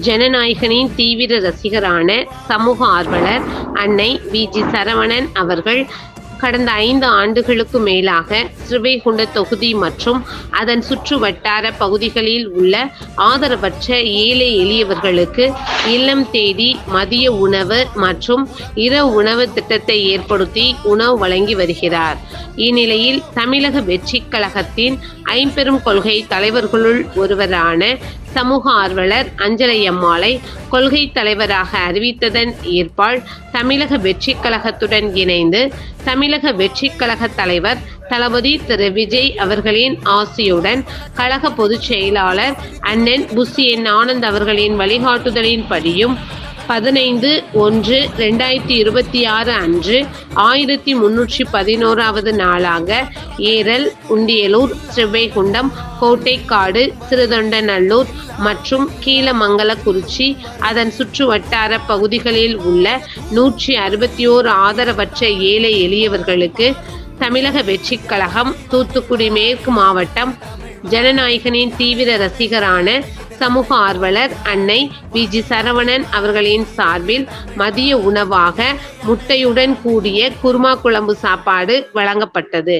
ஜனநாயகனின் தீவிர ரசிகரான சமூக ஆர்வலர் அன்னை வி. ஜி. சரவணன் அவர்கள் கடந்த ஐந்து ஆண்டுகளுக்கு மேலாக ஸ்ரீவைகுண்ட தொகுதி மற்றும் அதன் சுற்று வட்டார பகுதிகளில் உள்ள ஆதரவற்ற ஏழை எளியவர்களுக்கு இல்லம் தேடி மதிய உணவு மற்றும் இரவு உணவு திட்டத்தை ஏற்படுத்தி உணவு வழங்கி வருகிறார். இந்நிலையில் தமிழக வெற்றி கழகத்தின் ஐம்பெரும் கொள்கை தலைவர்களுள் ஒருவரான சமூக ஆர்வலர் அஞ்சலையம்மாளை கொள்கை தலைவராக அறிவித்ததன் ஏற்பால் தமிழக வெற்றிக் கழகத்துடன் இணைந்து தமிழக வெற்றிக் கழக தலைவர் தளபதி திரு விஜய் அவர்களின் ஆசியுடன் கழக பொதுச் செயலாளர் அண்ணன் புசி என் ஆனந்த் அவர்களின் வழிகாட்டுதலின்படியும் பதினைந்து ஒன்று ரெண்டாயிரத்தி இருபத்தி ஆறு அன்று ஆயிரத்தி முன்னூற்றி பதினோராவது நாளாக ஏரல் உண்டியலூர் ஸ்ரீவைகுண்டம் கோட்டைக்காடு சிறுதொண்டநல்லூர் மற்றும் கீழமங்கலக்குறிச்சி அதன் சுற்று வட்டார பகுதிகளில் உள்ள நூற்றி அறுபத்தி ஓர் ஆதரவற்ற ஏழை எளியவர்களுக்கு தமிழக வெற்றிக் கழகம் தூத்துக்குடி மேற்கு மாவட்டம் ஜனநாயகனின் தீவிர ரசிகரான சமூக ஆர்வலர் அன்னை வி ஜி. சரவணன் அவர்களின் சார்பில் மதிய உணவாக முட்டையுடன் கூடிய குருமா குழம்பு சாப்பாடு வழங்கப்பட்டது.